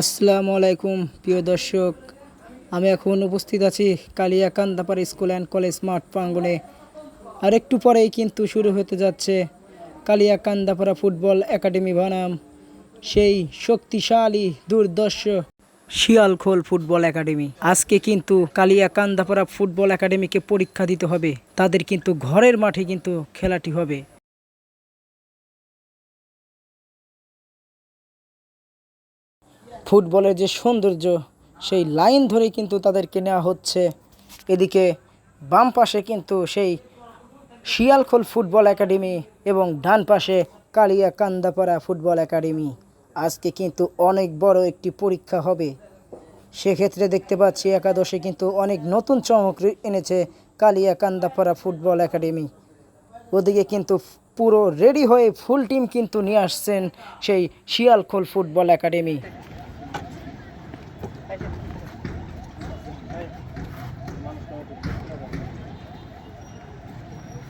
আসসালামু আলাইকুম, প্রিয় দর্শক। আমি এখন উপস্থিত আছি কালিয়াকান্দাপাড়া স্কুল অ্যান্ড কলেজ মাঠ প্রাঙ্গণে। আর একটু পরেই কিন্তু শুরু হতে যাচ্ছে কালিয়াকান্দাপাড়া ফুটবল একাডেমি বনাম। সেই শক্তিশালী, দুর্দর্শ শিয়ালখোল ফুটবল একাডেমি। আজকে কিন্তু কালিয়াকান্দাপাড়া ফুটবল একাডেমিকে পরীক্ষা দিতে হবে। তাদের কিন্তু ঘরের মাঠে কিন্তু খেলাটি হবে। ফুটবলের যে সৌন্দর্য, সেই লাইন ধরে কিন্তু তাদেরকে নেওয়া হচ্ছে। এদিকে বাম পাশে কিন্তু সেই শিয়ালখোল ফুটবল একাডেমি এবং ডান পাশে কালিয়া কান্দাপাড়া ফুটবল একাডেমি। আজকে কিন্তু অনেক বড় একটি পরীক্ষা হবে। সেক্ষেত্রে দেখতে পাচ্ছি একাদশে কিন্তু অনেক নতুন চমক এনেছে কালিয়া কান্দাপাড়া ফুটবল একাডেমি। ওদিকে কিন্তু পুরো রেডি হয়ে ফুল টিম কিন্তু নিয়ে আসছেন সেই শিয়ালখোল ফুটবল একাডেমি।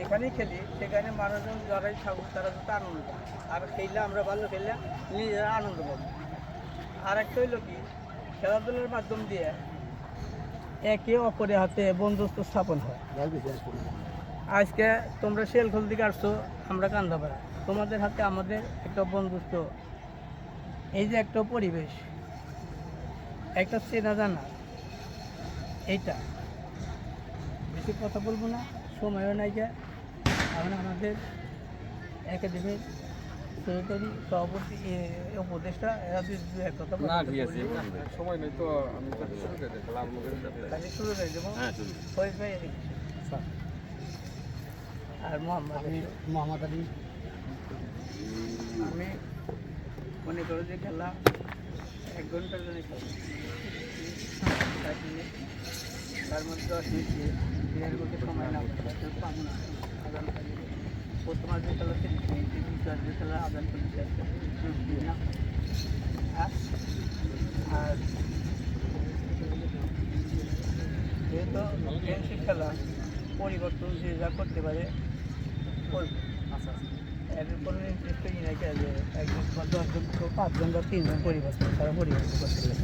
যেখানে খেলি, সেখানে মানুষজন যারাই থাকুক, তারা যাতে আনন্দ পায়। আর খেললে আমরা ভালো খেললে নিজেরা আনন্দ পাবো। আর একটা হইল কি, খেলাধুলার মাধ্যম দিয়ে একে অপরের হাতে বন্ধুত্ব স্থাপন হয়। আজকে তোমরা শেলখোল দিকে আসছো, আমরা কান্দাপাড়া। তোমাদের হাতে আমাদের একটা বন্ধুত্ব। এই যে একটা পরিবেশ, একটা চেনা জানা, এইটা। বেশি কথা বলব না, সময়ও নাই যে। এখন আমাদের একাডেমির সেক্রেটারি সভাপতি উপদেষ্টা এরা দুই দু এক কথা না ঠিক আছে সময় নেই তো আমি তো শুরু করে দিই আরম্ভ তাহলে শুরু করে দেবো। হ্যাঁ শুরু ফয়েজ ভাই আর মোহাম্মদ আমি মোহাম্মদ আলী। আমি মনে করো যে খেলা এক ঘণ্টার জন্য খেলা। তার মধ্যে দশ মিনিট সময় না পাবো না। আদান করি প্রথম যে খেলা মিনিট দ্বিতীয় যে খেলা আদান আর যেহেতু ফ্রেন্ডশিপ খেলা পরিবর্তন যে যা করতে পারে করবে এর কোনো নির্দিষ্ট ই নাকি যে একজন দশজন পাঁচজন বা তিনজন পরিবর্তন তারা পরিবর্তন করতে পারে।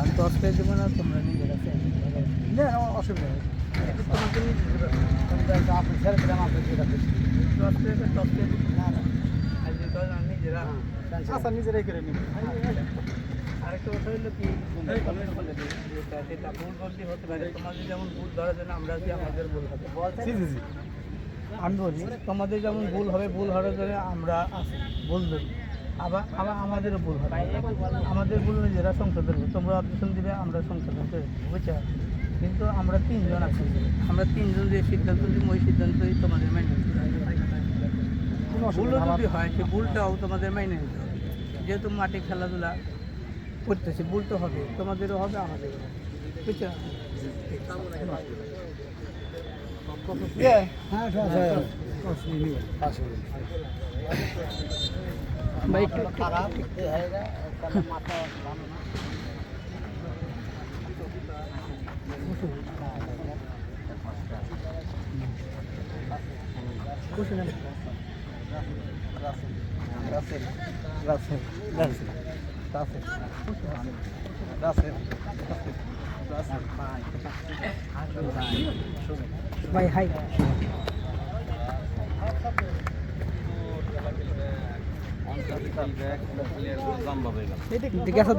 আর দশ পেয়ে দেবো না তোমরা নিজেরা না, অসুবিধা নেই। যে আচ্ছা নিজেরাই করে আরেকটা কথা হলো কি সেটা ভুল বলতে হতে পারে তোমাদের যেমন ভুল আমরা কি আমাদের ভুল হবে আমি বলি তোমাদের যেমন ভুল হবে ভুল হওয়ার জন্য আমরা ভুল ধরি আবার আবার আমাদেরও ভুল হবে আমাদের ভুল নিজেরা সংশোধন করব তোমরা অপশন দিবে আমরা সংশোধন করে দেবো, বুঝছ কিন্তু আমরা তিনজন আছি। আমরা তিনজন যে সিদ্ধান্ত দিই ওই সিদ্ধান্তই তোমাদের মেনে নিতে ভুলও যদি হয় সে ভুলটাও তোমাদের মেনে নিতে হবে। যেহেতু মাঠে খেলাধুলা করতেছে ভুল তো হবে তোমাদেরও হবে আমাদেরও বুঝছ? ভাই একটু ভাই হাই দিকে আসা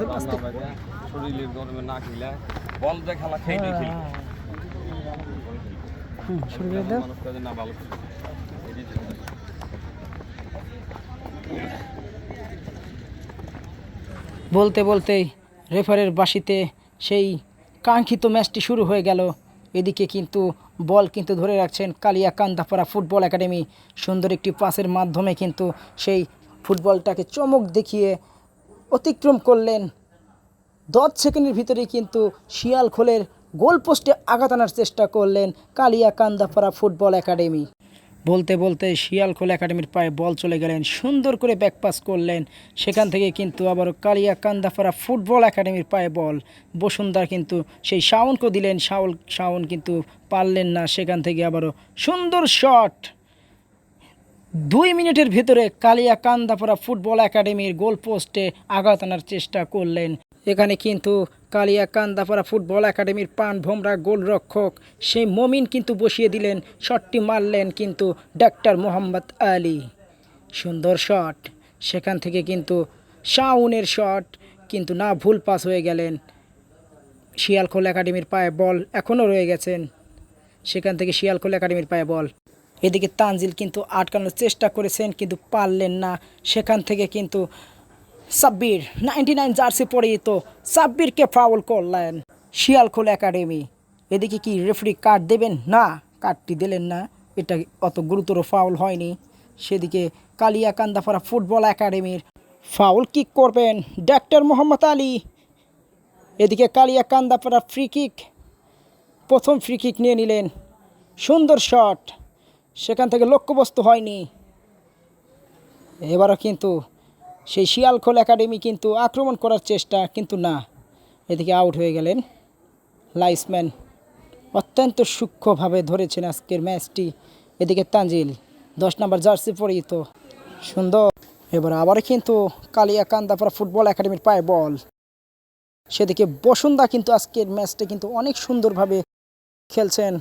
তো আস্তে। শরীরের গরমে না খেলে বল খেলা না ভালো। বলতে বলতেই রেফারের বাসিতে সেই কাঙ্ক্ষিত ম্যাচটি শুরু হয়ে গেল। এদিকে কিন্তু বল কিন্তু ধরে রাখছেন কালিয়া কান্দাপাড়া ফুটবল একাডেমি। সুন্দর একটি পাসের মাধ্যমে কিন্তু সেই ফুটবলটাকে চমক দেখিয়ে অতিক্রম করলেন দশ সেকেন্ডের ভিতরে কিন্তু শিয়ালখোলের গোল পোস্টে আঘাত আনার চেষ্টা করলেন কালিয়া কান্দাপাড়া ফুটবল একাডেমি। বলতে বলতে শিয়ালখোল একাডেমির পায়ে বল চলে গেলেন, সুন্দর করে ব্যাকপাস করলেন। সেখান থেকে কিন্তু আবারও কালিয়া কান্দাপাড়া ফুটবল একাডেমির পায়ে বল। বসুন্ধরা কিন্তু সেই শাওনকে দিলেন শাওল শাওন কিন্তু পারলেন না। সেখান থেকে আবারও সুন্দর শট দুই মিনিটের ভিতরে কালিয়া কান্দাপাড়া ফুটবল একাডেমির গোল পোস্টে আঘাত আনার চেষ্টা করলেন। এখানে কিন্তু কালিয়া কান্দাপাড়া ফুটবল একাডেমির পান ভোমরা গোলরক্ষক সেই মমিন কিন্তু বসিয়ে দিলেন, শটটি মারলেন কিন্তু ডাক্তার মোহাম্মদ আলী। সুন্দর শট। সেখান থেকে কিন্তু শাউনের শট কিন্তু না ভুল পাস হয়ে গেলেন। শিয়ালখোল একাডেমির পায়ে বল এখনও রয়ে গেছেন। সেখান থেকে শিয়ালখোল একাডেমির পায়ে বল। এদিকে তানজিল কিন্তু আটকানোর চেষ্টা করেছেন কিন্তু পারলেন না। সেখান থেকে কিন্তু সাব্বির নাইনটি নাইন জার্সি পরিহিত সাব্বিরকে ফাউল করলেন। শিয়ালখোল একাডেমি। এদিকে কি রেফারি কার্ড দেবেন? না কার্ডটি দিলেন না। এটা অত গুরুতর ফাউল হয়নি। সেদিকে কালিয়া কান্দাপাড়া ফুটবল একাডেমির ফাউল কিক করবেন ডাক্তার মোহাম্মদ আলী। এদিকে কালিয়া কান্দাপাড়া ফ্রি কিক প্রথম ফ্রি কিক নিয়ে নিলেন সুন্দর শট সেখান থেকে লক্ষ্যবস্তু হয়নি। এবারও কিন্তু সেই শিয়ালখোল একাডেমি কিন্তু আক্রমণ করার চেষ্টা কিন্তু না। এদিকে আউট হয়ে গেলেন লাইসম্যান। অত্যন্ত সূক্ষ্মভাবে ধরেছেন আজকের ম্যাচটি। এদিকে তানজিল, দশ নম্বর জার্সি পরিহিত। সুন্দর। এবার আবার কিন্তু কালিয়া কান্দাপাড়া ফুটবল একাডেমির পায়ে বল। সেদিকে বসুন্ধা কিন্তু আজকের ম্যাচটা কিন্তু অনেক সুন্দরভাবে খেলছেন।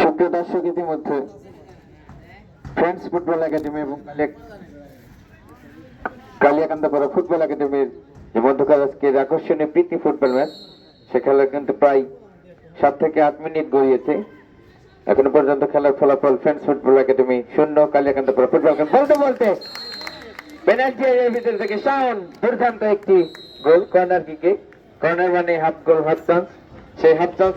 সুপ্রিয় দর্শক, ইতিমধ্যে ফ্রেন্ডস ফুটবল একাডেমি এবং কালিয়াকান্দাপাড়া ফুটবল একাডেমির যে মধ্যকাল আজকের আকর্ষণীয় প্রীতি ফুটবল ম্যাচ সে খেলা কিন্তু প্রায় সাত থেকে আট মিনিট গড়িয়েছে। এখনও পর্যন্ত খেলার ফলাফল ফ্রেন্ডস ফুটবল একাডেমি শূন্য, কালিয়াকান্দাপাড়া ফুটবল বলতে বলতে পেনাল্টি এরিয়ার ভিতর থেকে শাওন দুর্দান্ত একটি গোল কর্নার কিকে কর্নার মানে হাফ গোল হাফ চান্স সেই হাফ চান্স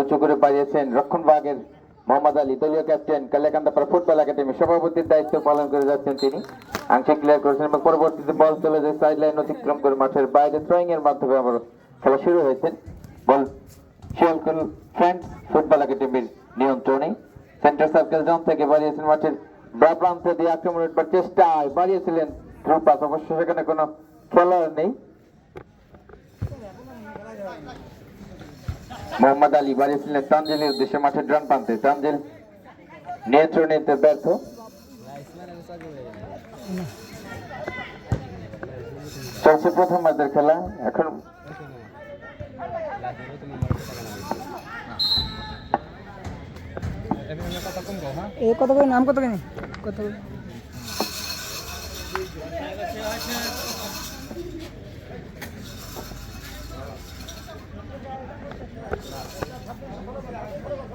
উঁচু করে পাঠিয়েছেন রক্ষণ বাগের মোহাম্মদ আলী। দলীয় ক্যাপ্টেন কালিয়াকান্দাপাড়া ফুটবল একাডেমি সভাপতির দায়িত্ব পালন করে যাচ্ছেন তিনি। আংশিক ক্লিয়ার করেছেন এবং পরবর্তীতে বল চলে যায় সাইড লাইন অতিক্রম করে মাঠের বাইরে থ্রোয়িং এর মাধ্যমে আবার খেলা শুরু হয়েছে। বল শিয়ালকুল ফ্রেন্ডস ফুটবল একাডেমির নিয়ন্ত্রণে। সেন্টার সার্কেল জোন থেকে বাড়িয়েছেন মাঠের বা প্রান্ত দিয়ে আক্রমণ উঠবার চেষ্টায় বাড়িয়েছিলেন থ্রু অবশ্য সেখানে কোনো খেলোয়াড় নেই। মোহাম্মদ আলী বাড়িয়েছিলেন তানজিলের উদ্দেশ্যে মাঠের ডান প্রান্তে তানজিল নিয়ন্ত্রণ নিতে ব্যর্থ। চলছে প্রথম ম্যাচের খেলা। এখন এ কত করে? নাম কত করে? কত? I'm not.